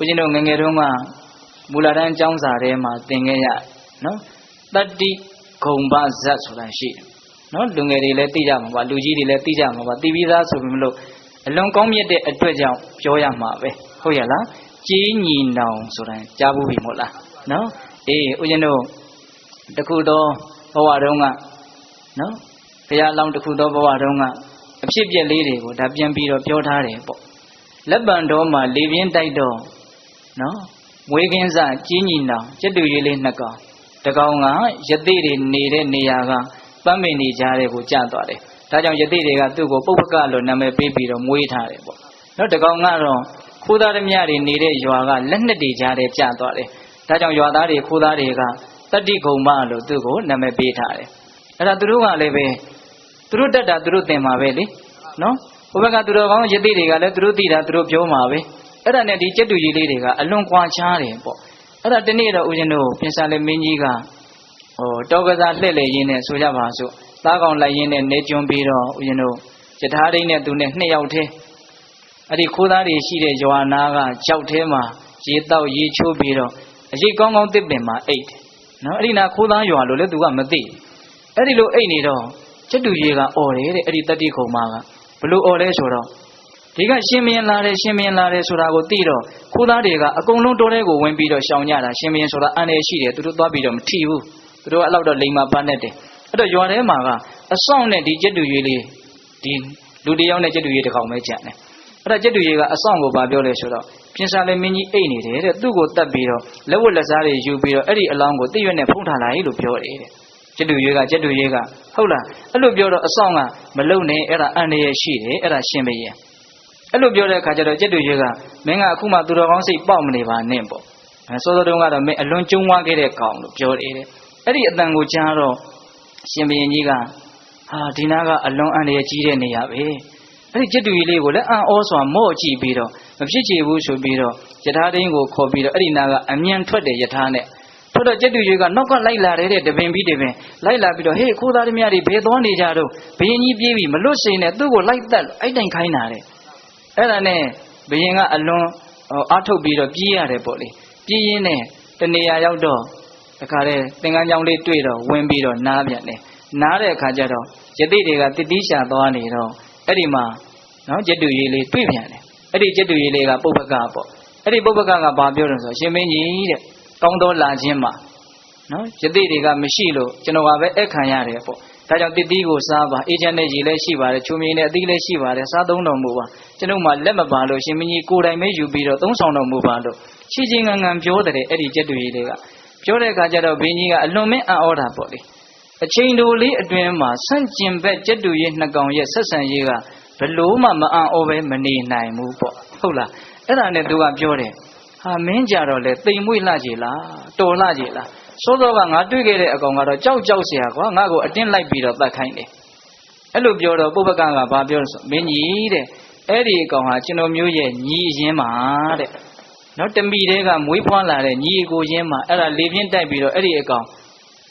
ဦးဇင်းတို့ငယ်ငယ်တုန်းကမူလတန်းကျောင်းစာထဲမှာသင်ခဲ့ရနော်တတ္တိဂုံဘဇတ်ဆိုတာရှိတယ်နော်လူငယ်တွေလည်းသိကြမှာပါလူကြီးတွေလည်းသိကြမှာပါသိပြီးသားဆိုပြီးမလို့အလွန်ကောင်းမြတ်တဲ့အတွက်ကြောင့်ပြောရမှာပဲဟုတ်ရလားကြီးညီနောင်ဆိုတာကြားဘူးပြီမို့လားနော်အေးဦးဇင်းတို့တခုတော့ဘဝတုန်းကနော်ဘုရားလောင်းတခုတော့ဘဝတုန်းကအဖြစ်ပြက်လေးတွေကိုဒါပြန်ပြီးတော့ပြောထားတယ်ပေါ့လက်ပံတော်မှာလေပြင်းတိုက်တော့ နော်မွေးကင်းစကြီးညီနောင်ကျက်တူရေးလေးနှစ်ကောင်တကောင်ကယသိတွေနေတဲ့နေရာကပန်းမင်နေကြတဲ့ကိုကြာသွားတယ်ဒါကြောင့်ယသိတွေကသူ့ကိုပုပ္ပကလို့နာမည်ပေးပြီးတော့မွေးထားတယ်ပေါ့နော်တကောင်ကတော့ခိုးသားဓမြတွေနေတဲ့ရွာကလက်နှစ်တွေကြားတဲ့ကြာသွားတယ်ဒါကြောင့်ရွာသားတွေခိုးသားတွေကတတ္တိဂုံမလို့သူ့ကိုနာမည်ပေးထားတယ်အဲ့ဒါသူတို့ကလည်းပဲသူတို့တက်တာသူတို့သင်မှာပဲလေနော်ဘုဘကသူတော်ကောင်းယသိတွေကလည်းသူတို့သိတာသူတို့ပြောမှာပဲ အဲ့ဒါနဲ့ဒီကျက်တူကြီးလေးတွေကအလွန်ကွာခြားတယ်ပေါ့အဲ့ဒါတနေ့တော့ဦးဇင်းတို့ပြင်စာလေမင်းကြီးကဟိုတောကစားလှည့်လေရင်းနဲ့ဆိုကြပါစို့သားကောင်လိုက်ရင်းနဲ့နေကျွန်းပြီးတော့ဦးဇင်းတို့ယထာဒိန်းနဲ့သူနဲ့နှစ်ယောက်တည်းအဲ့ဒီခိုးသားတွေရှိတဲ့ရွာနာကကြောက်ထဲမှာရေတောက်ရေချိုးပြီးတော့အရေးကောင်းကောင်းတစ်ပင်မှာအိတ်တယ်နော်အဲ့ဒီနာခိုးသားရွာလို့လည်းသူကမသိအဲ့ဒီလိုအိတ်နေတော့ကျက်တူကြီးကអော်တယ်တဲ့အဲ့ဒီတတိခုံမကဘလို့អော်လဲဆိုတော့ ဒီကရှင်မင်းလာတယ်ရှင်မင်းလာတယ်ဆိုတာကိုသိတော့ခိုးသားတွေကအကုန်လုံးတိုးတဲကိုဝင်ပြီးတော့ရှောင်ကြတာရှင်မင်းဆိုတာအန်ရရှိတယ်သူတို့သွားပြီးတော့မထီဘူးသူတို့ကအဲ့လောက်တော့လိမ်မာပန်းနဲ့တယ်အဲ့တော့ရွာထဲမှာကအဆောင်နဲ့ဒီကျက်တူကြီးလေးဒီလူတယောက်နဲ့ကျက်တူကြီးတစ်ကောင်ပဲကြံတယ်အဲ့ဒါကျက်တူကြီးကအဆောင်ကိုဗာပြောလဲဆိုတော့ပြင်စာလေမင်းကြီးအိတ်နေတယ်တဲ့သူ့ကိုတတ်ပြီးတော့လက်ဝတ်လက်စားတွေယူပြီးတော့အဲ့ဒီအလောင်းကိုတိရွက်နဲ့ဖုံးထားလိုက်လို့ပြောတယ်တဲ့ကျက်တူရွေးကကျက်တူရွေးကဟုတ်လားအဲ့လိုပြောတော့အဆောင်ကမလုံနဲ့အဲ့ဒါအန်ရရဲ့ရှိတယ်အဲ့ဒါရှင်ဘရဲ့ အဲ့လိုပြောတဲ့အခါကျတော့ကျက်တူရွေးကမင်းကအခုမှသူတော်ကောင်းစိတ်ပေါက်မနေပါနဲ့ပေါ့အဲစောစောတုန်းကတော့မင်းအလွန်ကျုံးဝါခဲ့တဲ့ကောင်လို့ပြောတယ်တဲ့အဲ့ဒီအတန်ကိုကြားတော့ရှင်ဘရင်ကြီးကဟာဒီနာကအလွန်အန်ရကြီးတဲ့နေရာပဲအဲ့ဒီကျက်တူကြီးလေးကိုလည်းအံ့ဩစွာမော့ကြည့်ပြီးတော့မဖြစ်ချေဘူးဆိုပြီးတော့ယထာဒိန်းကိုခေါ်ပြီးတော့အဲ့ဒီနာကအမြန်ထွက်တယ်ယထာနဲ့ထွက်တော့ကျက်တူကြီးကနောက်ကလိုက်လာတယ်တဲ့တပင်ပြီးတပင်လိုက်လာပြီးတော့ဟေးခိုးသားဓမြတွေဘယ်သွားနေကြတော့ဘယင်ကြီးပြေးပြီးမလွတ်စေနဲ့သူ့ကိုလိုက်တက်အဲ့တိုင်ခိုင်းတာတဲ့ အဲ့ဒါနဲ့ဘယင်ကအလွန်အားထုတ်ပြီးတော့ပြေးရတယ်ပေါ့လေပြေးရင်းနဲ့တနေရာရောက်တော့တခါတည်းသင်္ကန်းကြောင်လေးတွေ့တော့ဝင်ပြီးတော့နားပြန်တယ်နားတဲ့အခါကျတော့ယသိတွေကတတိရှာသွားနေတော့အဲ့ဒီမှာနော်ကျက်တူကြီးလေးတွေ့ပြန်တယ်အဲ့ဒီကျက်တူကြီးလေးကပုပ္ပကပေါ့အဲ့ဒီပုပ္ပကကဘာပြောတယ်ဆိုရှင်မင်းကြီးတဲ့ကောင်းသောလာခြင်းမှာနော်ယသိတွေကမရှိလို့ကျွန်တော်ကပဲအခခံရတယ်ပေါ့ ဒါကြောင့်တတိကိုစားပါအေးချမ်းတဲ့ရေလည်းရှိပါတယ်ချုံမြင်တဲ့အသီးလည်းရှိပါတယ်စားသုံးတော်မူပါကျွန်တော်မှလက်မပါလို့ရှင်မင်းကြီးကိုယ်တိုင်ပဲယူပြီးတော့သုံးဆောင်တော်မူပါလို့ချီချင်းငံငံပြောတဲ့အဲ့ဒီကျက်တူကြီးတွေကပြောတဲ့အခါကျတော့ဘင်းကြီးကအလွန်မင်းအံ့ဩတာပေါ့လေအချိန်တိုလေးအတွင်းမှာဆန့်ကျင်ဘက်ကျက်တူကြီးနှစ်ကောင်ရဲ့ဆက်ဆံရေးကဘလို့မှမအံ့ဩပဲမနေနိုင်ဘူးပေါ့ဟုတ်လားအဲ့ဒါနဲ့သူကပြောတယ်ဟာမင်းကြတော့လေတိမ်မွေ့လှကြည်လားတော်လှကြည်လား စောစောကငါတွေ့ခဲ့တဲ့အကောင်ကတော့ကြောက်ကြောက်เสียကွာငါ့ကိုအတင်းလိုက်ပြီးတော့တတ်ခိုင်းတယ်အဲ့လိုပြောတော့ပုပ္ပကကဘာပြောလဲဆိုမင်းကြီးတဲ့အဲ့ဒီအကောင်ဟာကျွန်တော်မျိုးရဲ့ညီအရင်ပါတဲ့နော်တမီတဲကမွေးဖွားလာတဲ့ညီအကိုချင်းမှာအဲ့ဒါလေပြင်းတိုက်ပြီးတော့အဲ့ဒီအကောင်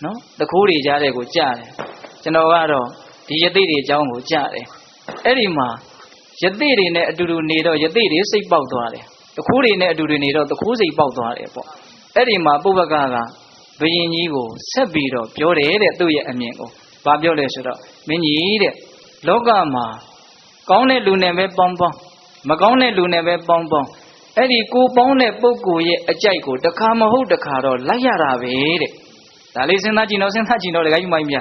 နော်တခိုးတွေကြားတဲ့ကိုကြားတယ်ကျွန်တော်ကတော့ဒီယသိတွေအကြောင်းကိုကြားတယ်အဲ့ဒီမှာယသိတွေနဲ့အတူတူနေတော့ယသိတွေစိတ်ပေါက်သွားတယ်တခိုးတွေနဲ့အတူတူနေတော့တခိုးစိတ်ပေါက်သွားတယ်ပေါ့အဲ့ဒီမှာပုဗ္ဗကက ဘယင်ကြီးကိုဆက်ပြီးတော့ပြောတယ်တဲ့သူ့ရဲ့အမြင်ကိုဘာပြောလဲဆိုတော့မင်းကြီးတဲ့လောကမှာကောင်းတဲ့လူနဲ့ပဲပေါင်းပေါင်းမကောင်းတဲ့လူနဲ့ပဲပေါင်းပေါင်းအဲ့ဒီကိုပေါင်းတဲ့ပုဂ္ဂိုလ်ရဲ့အကြိုက်ကိုတခါမဟုတ်တခါတော့လိုက်ရတာပဲတဲ့ဒါလေးစဉ်းစားကြည့်တော့စဉ်းစားကြည့်တော့လေခိုင်းမိုင်းမြ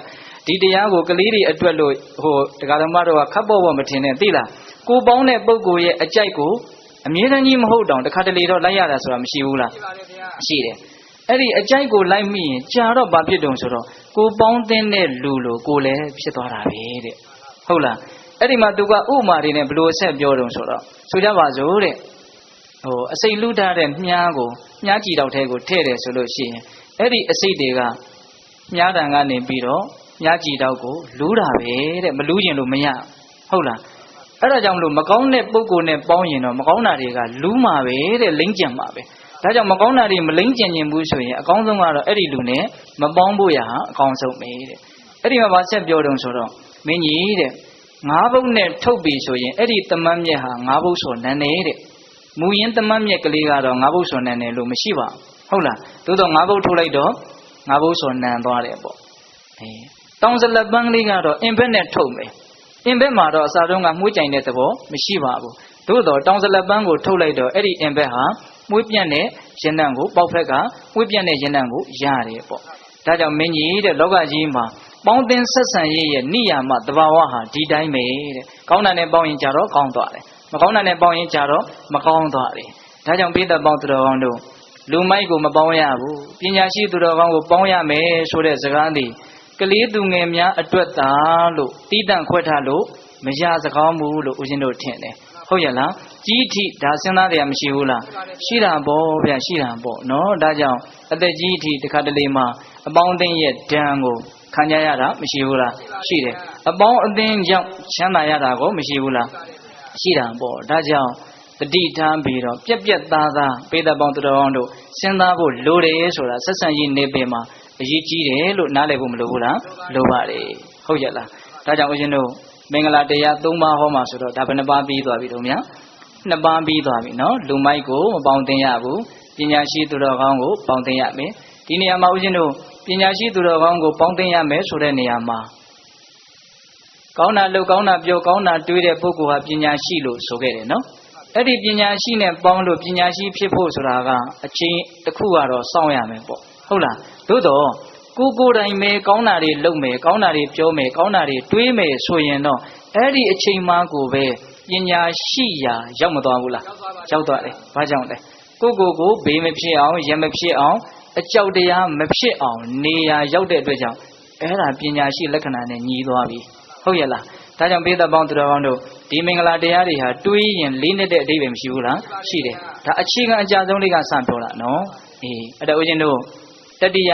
ဒီတရားကိုကလေးတွေအတွက်လို့ဟိုတရားဓမ္မတို့ကခပ်ပေါ်ပေါ်မထင်နဲ့သိလားကိုပေါင်းတဲ့ပုဂ္ဂိုလ်ရဲ့အကြိုက်ကိုအမြဲတမ်းကြီးမဟုတ်တောင်တခါတလေတော့လိုက်ရတာဆိုတာမရှိဘူးလားရှိတယ် အဲ့ဒီအကြိုက်ကိုလိုက်မိရင်ကြာတော့ဘာဖြစ်တုံဆိုတော့ကိုပေါင်းတဲ့လူလိုကိုလည်းဖြစ်သွားတာပဲတဲ့ဟုတ်လားအဲ့ဒီမှာသူကဥမာတွေနဲ့ဘလို့ဆက်ပြောတုံဆိုတော့ဆိုကြပါစို့တဲ့ဟိုအစိတ်လူထားတဲ့မြားကိုမြားကြည်တော့ထဲကိုထည့်တယ်ဆိုလို့ရှိရင်အဲ့ဒီအစိတ်တွေကမြားတံကနေပြီးတော့မြားကြည်တော့ကိုလူးတာပဲတဲ့မလူးကျင်လို့မရဟုတ်လားအဲ့ဒါကြောင့်မလို့မကောင်းတဲ့ပုံကိုယ်နဲ့ပေါင်းရင်တော့မကောင်းတာတွေကလူးမှာပဲတဲ့လိမ့်ကြံမှာပဲ ဒါကြောင့်မကောင်းတာတွေမလိမ့်ကြံခြင်းဘူးဆိုရင်အကောင်းဆုံးကတော့အဲ့ဒီလူနဲ့မပေါင်းဖို့ရဟာအကောင်းဆုံးပဲတဲ့အဲ့ဒီမှာဗာဆက်ပြောတုံဆိုတော့မင်းကြီးတဲ့ငါးဘုတ်နဲ့ထုတ်ပြီဆိုရင်အဲ့ဒီတမန်မြက်ဟာငါးဘုတ်ဆိုနန်းနေတဲ့မူရင်းတမတ်မြက်ကလေးကတော့ငါးဘုတ်စော်နံတယ်လို့မရှိပါဘူးဟုတ်လားသို့တော့ငါးဘုတ်ထုတ်လိုက်တော့ငါးဘုတ်စော်နံသွားတယ်ပေါ့အဲတောင်စလက်ပန်းလေးကတော့အင်ဘက်နဲ့ထုတ်မယ်အင်ဘက်မှာတော့အစားတုံးကမှုကြိုင်တဲ့သဘောမရှိပါဘူးသို့တော့တောင်စလက်ပန်းကိုထုတ်လိုက်တော့အဲ့ဒီအင်ဘက်ဟာ မွေးပြန့်တဲ့ရင်တန်းကိုပေါက်ဖက်ကမွေးပြန့်တဲ့ရင်တန်းကိုရတယ်ပေါ့ဒါကြောင့်မင်းကြီးတဲ့လောကကြီးမှာပေါင်းတင်ဆက်ဆံရေးရဲ့နိယာမတဘာဝဟာဒီတိုင်းပဲတဲ့ကောင်းတာနဲ့ပေါင်းရင်ကြတော့ကောင်းသွားတယ်မကောင်းတာနဲ့ပေါင်းရင်ကြတော့မကောင်းသွားတယ်ဒါကြောင့်ပိဋကပေါင်းသူတော်ကောင်းတို့လူမိုက်ကိုမပေါင်းရဘူးပညာရှိသူတော်ကောင်းကိုပေါင်းရမယ်ဆိုတဲ့စကားသည်ကလေးသူငယ်များအတွက်သာလို့တီးတန့်ခွဲထားလို့မရစကောင်းဘူးလို့ဦးဇင်းတို့ထင်တယ် ဟုတ်ရဲ့လားကြီးထိဒါစဉ်းစားတရားမရှိဘူးလားရှိတာပေါ့ဗျရှိတာပေါ့နော်ဒါကြောင့်အသက်ကြီးထိတစ်ခါတလေမှအပေါင်းအသင်းရဲ့ဒဏ်ကိုခံကြရတာမရှိဘူးလားရှိတယ်အပေါင်းအသင်းကြောင့်ချမ်းသာရတာကိုမရှိဘူးလားရှိတာပေါ့ဒါကြောင့်တတိထားပြီးတော့ပြက်ပြက်သားသားပေသက်ပေါင်းသူတော်ကောင်းတို့စဉ်းစားဖို့လိုတယ်ဆိုတာဆက်ဆံရေးနေပင်မှာအရေးကြီးတယ်လို့နားလည်ဖို့မလိုဘူးလားလိုပါတယ်ဟုတ်ရဲ့လားဒါကြောင့်ဦးဇင်းတို့ မင်္ဂလာတရား၃ပါးဟောမှာဆိုတော့ဒါဘယ်နှပါးပြီးသွားပြီတို့များနှစ်ပါးပြီးသွားပြီနော်လူမိုက်ကိုမပေါင်းသင်ရဘူးပညာရှိသူတော်ကောင်းကိုပေါင်းသင်ရမယ်ဒီနေရာမှာဦးဇင်းတို့ပညာရှိသူတော်ကောင်းကိုပေါင်းသင်ရမယ်ဆိုတဲ့နေရာမှာကောင်းတာလုပ်ကောင်းတာပြောကောင်းတာတွေးတဲ့ပုဂ္ဂိုလ်ဟာပညာရှိလို့ဆိုခဲ့တယ်နော်အဲ့ဒီပညာရှိနဲ့ပေါင်းလို့ပညာရှိဖြစ်ဖို့ဆိုတာကအချင်းတစ်ခုကတော့စောင့်ရမယ်ပေါ့ဟုတ်လားသို့တော့ ကိုကိုယ်တိုင်ပဲကောင်းတာတွေလုပ်မယ်ကောင်းတာတွေပြောမယ်ကောင်းတာတွေတွေးမယ်ဆိုရင်တော့အဲ့ဒီအချိန်မှကိုပဲပညာရှိရာရောက်မသွားဘူးလားရောက်သွားတယ်ဘာကြောင့်လဲကိုကိုကိုဘေးမဖြစ်အောင်ရမဖြစ်အောင်အကြောက်တရားမဖြစ်အောင်နေရာရောက်တဲ့အတွက်ကြောင့်အဲ့ဒါပညာရှိလက္ခဏာနဲ့ညီသွားပြီဟုတ်ရဲ့လားဒါကြောင့်ပိဿပေါင်းသူတော်ကောင်းတို့ဒီမင်္ဂလာတရားတွေဟာတွေးရင်လေးနှစ်တဲ့အဓိပ္ပာယ်မရှိဘူးလားရှိတယ်ဒါအခြေခံအကြဆုံးလေးကစပြောတာနော်အေးအဲ့ဒါဦးဇင်းတို့တတိယ